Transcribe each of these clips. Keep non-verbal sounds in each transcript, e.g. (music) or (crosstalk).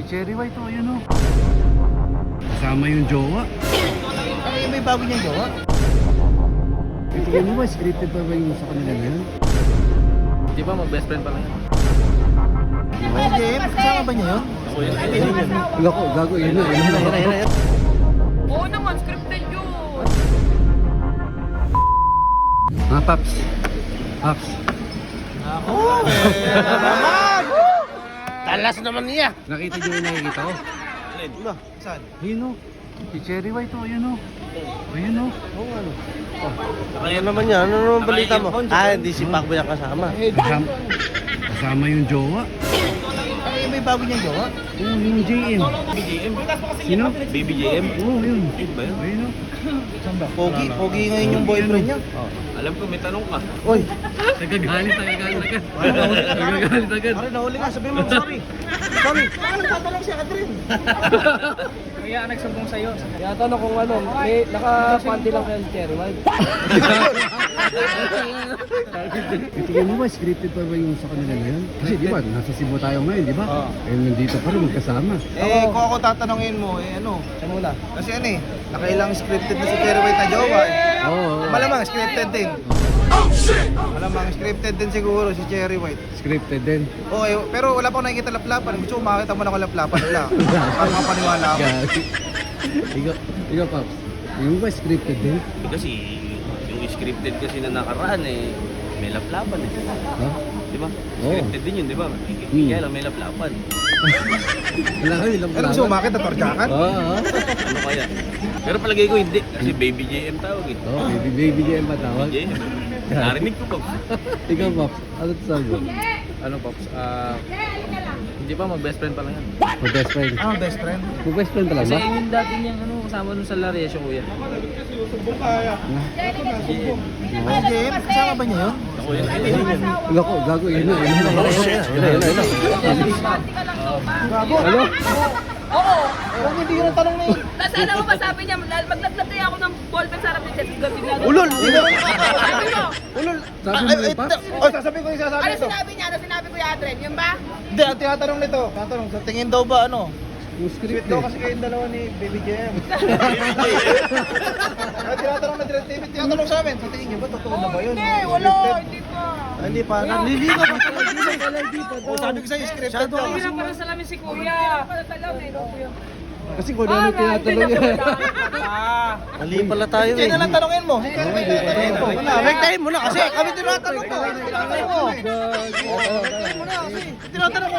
Si Cherry White oh, yun oh. Kasama yung jowa. Ay, may bago niyang jowa. Tingin mo ba, scripted pa ba yung sa kanila na yun? Di ba mag-best friend pa lang? Ay, Jem, kasama ba niya yun? Ako yun, yun. Gako, gago, yun na, yun na. Oo naman, scripted yun. Mga paps. Paps. Oh, naman! Talas naman niya. Nakita niyo yung nakikita ko? Ba, saan? Ayun oh. Si Cherry White oh, yun oh. Ayun oh. Oo, ano? Ano naman yan? Ano naman balita mo? Ah, hindi si Pacboy ang kasama. Kasama, kasama yung jowa. Ay, may bago niyang jowa. Oo, yung JM. BBJM. Sino? BBJM. Oo, yun. Yun ba yun? Ayun oh. Pogi, pogi ngayon yung boyfriend niya. Alam ko, may tanong ka. Oy, Nagagalit, nagagalit agad. Nagagalit agad. Ano, nahuli ka. Sabihin mo, sorry. Sorry. Ano, nagtatanong si Adrian. (laughs) Kaya nagsumbong sa'yo. Kaya tanong kung ano, may naka-panty lang kayo White. (laughs) Tingin mo ba, scripted pa ba yung sa kanila na yun? Kasi di ba, nasa Cebu tayo ngayon, di ba? Oo. Eh, nandito pa rin magkasama. Eh, kung ako tatanungin mo, eh ano? Siya muna. Kasi ano eh, nakailang scripted na si Cherry White na jowa eh. Oo. oo. Malamang scripted din. Malamang scripted din siguro si Cherry White. Scripted din. Okay, pero wala pa akong nakikita laplapan. Gusto ko makita mo na ako laplapan. Wala. (laughs) Para makapaniwala ako. Gagi. ikaw, ikaw. Tingin mo ba, scripted din? Kasi yung scripted kasi na nakaraan eh, may laplapan eh. Ha? Di ba? Oo. Scripted din yun, di ba? Hmm. Kaya lang may laplapan. (laughs) Wala ka, ilang Pero gusto ko makita torjakan. Oo, oo. Ano kaya? Pero palagay ko hindi. Kasi baby JM tawag eh. Oo, baby, baby JM ba tawag? JM. Narinig ko pa. Ikaw, Paps. Ano sabi mo? Ano, Pops? Ah, hindi ba mag-best friend pa lang yan? Mag-best friend. Ah, best friend. Mag-best friend pala Kasi ba? yung dati niyang ano, kasama dun sa Laresyo, kuya. Jem, kasama ba niya yun? Ako yun, yun. Gako, gago, yun na, yun na. Panty ka lang daw ba? Gago. Ano? Oo. Huwag hindi yun ang tanong na yun. Tapos alam mo ba sabi niya, maglaglatay ako ng ballpen sa harap ni. Bigla Ulol! Hindi mo. Sabi mo, Ulol! Sabi Ah, mo yun, ay, sasabihin ko yung sasabi ano sinabi niya? Ano sinabi ko yung Adren? Yun ba? Hindi, ang tinatanong nito. Tatanong, sa tingin daw ba ano? Yung Sweet script daw eh. kasi kayong dalawa ni (laughs) Baby Jem. Ang tinatanong na Direct TV, tinatanong sa amin. Sa tingin niyo ba, totoo na ba yun? Hindi, wala. Scripted? Hindi pa. Ah, Hindi pa. Naliligo pa (laughs) pala. Hindi pa pala, hindi pa. Sabi ko sa'yo, scripted daw. Hindi na pala salamin si Kuya. No, Kuya. Kasi kung ano tinatanong niya. (laughs) Mali pala tayo eh. Kaya na lang tanongin mo. Wala, rektahin mo na kasi kami tinatanong mo. Tinatanong mo. Rektahin mo na kasi. Tinatanong mo.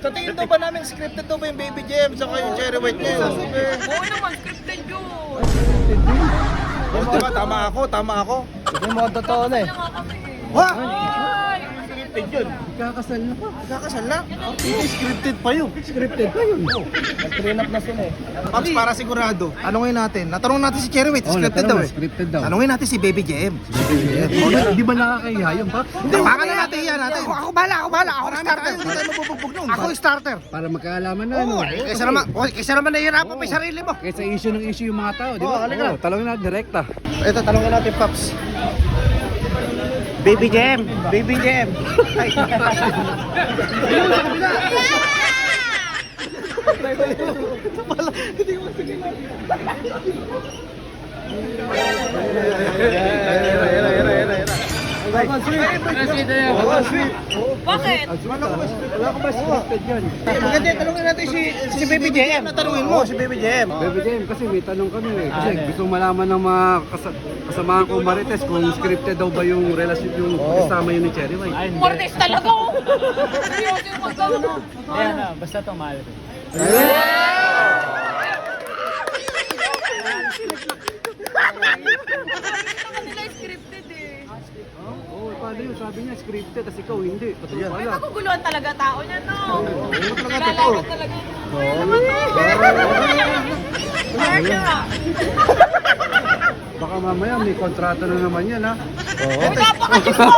Sa tingin daw ba namin scripted daw ba yung Baby Jem saka yung Cherry White ngayon? Oo naman, scripted yun. Diba, tama ako, tama ako. Hindi mo totoo na eh. Ha? Ay! Scripted yun. Kakasal na pa. Kakasal na? Hindi, scripted pa yun. Scripted pa yun. Nag-prenup na sila eh. Paps, para sigurado, tanongin natin. Natanong natin si Cherry White, Oh, scripted daw na, eh. Scripted daw. Tanongin natin si Baby Jem. Oh, Di ba nakakahiya yun, Paps? Hindi, baka na natin yan natin. Ako, bahala, ako bahala. Ako starter. Hindi tayo mabubugbog nun. Ako starter. Para magkaalaman na, ano? Oo, eh, kaysa naman, oh, kaysa naman nahihirapan pa yung sarili mo. Kaysa issue ng issue yung mga tao, di Oo, ba? halika. Oo, talawin na direkta. Ito, tanongin natin, Pops. Baby Jam! Baby Jam! Ay. Bakit? Wala ko ba scripted yun? Maganda, tanongin natin si, si Baby Jam. Tanongin mo, si Baby Jam. Baby Jam, kasi may tanong kami eh. Kasi gusto malaman ng mga kas- kasamahan ko Marites kung scripted daw ba yung relasyon yung kasama yun ni Cherry White. Mortis talaga oh! Seryoso yung pagkano. Ayan na, basta to mahal. Kanila yung scripted eh. Oo, oh, paano yun? Sabi niya scripted, kasi ikaw hindi. Totoo Yan. May pala. maguguluhan talaga tao niya, no? Ano talaga Lalaman totoo? talaga. Ano naman to? Marcia! Baka mamaya may kontrata na naman yan ha. Napakadiyos mo!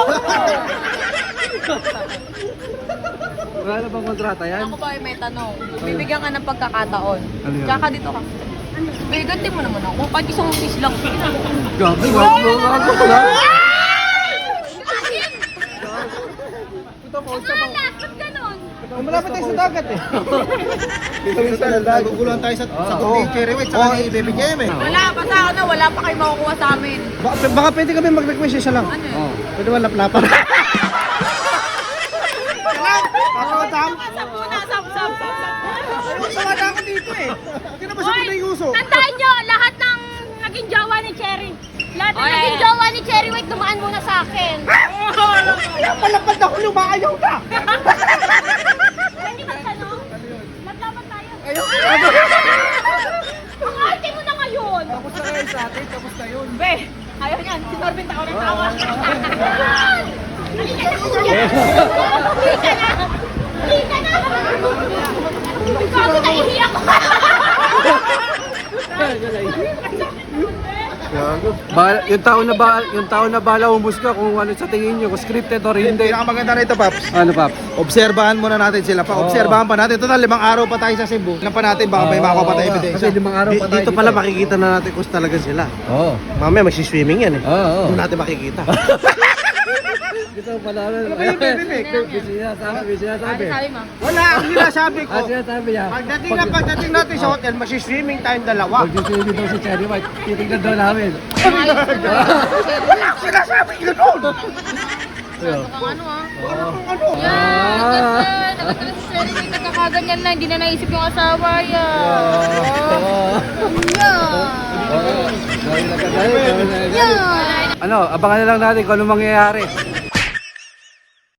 Wala na bang kontrata yan? Ako ba ay may tanong? Bibigyan ka ng pagkakataon. Ano yan? Tsaka dito ka. May ganti mo naman ako. Kahit isang sis lang. Gabi, gabi, gabi, gabi. Ito isa pa. Ba't ganon? Ito Malapit tayo sa dagat eh. (laughs) Dito sa dagat. Naguguluhan tayo sa sa oh. Cherry White sa kanya ibibigay eh. Wala, basta ano, wala pa kayo makukuha sa amin. Baka, baka pwede kami mag-request isa lang. Ano eh? Oh. Pwede ba laplapan? (laughs) Papakotang? Sab muna, sab, sab, sab, sab. Sawa na ako dito eh. Hindi na ba siya Hoy, pinay uso? Tandaan nyo, lahat ng naging jowa ni Cherry. Lahat ng Oy. naging jowa ni Cherry White, dumaan muna sa akin. Kaya palapad ako lumaayaw ka. Pwede magtanong? Maglaban tayo. Ang arte mo na ngayon. Tapos na kayo sa atin, tapos na yun. Be, ayaw niyan. Si Norbin tao ng tawa. Halika na, kuya. Halika na. Halika na. Gago na ihiyak ko. Ba, yung tao na ba yung tao na bala umusga kung ano sa tingin niyo, kung scripted or hindi. Pinakamaganda rito, Paps. Ano Paps? Obserbahan muna natin sila pa. Obserbahan pa natin. Total, limang araw pa tayo sa Cebu. Tignan pa natin, baka may Oo, makuha pa tayo ebidensya. kasi limang araw pa tayo Dito pala makikita na natin kung talaga sila. Oo. Mamaya magsiswimming yan eh. Oo. oo. Doon natin makikita. (laughs) Ito pala. Ano ba yung? May sinasabi, sinasabi. Ano sabi mo? Wala, ang sinasabi ko. Ah, sinasabi niya. Pagdating na pagdating natin sa hotel, magsiswimming tayong dalawa. Pag-swimming daw si Cherry White, titignan daw namin. Wala, sinasabi yun! Mukhang ano ah. Ano? Yan, Ah. kasi nagkatagal si Sherry may nagkakaganyan na, hindi na naisip yung asawa yan. Yan. Yan. Ano, abangan na lang natin kung ano mangyayari.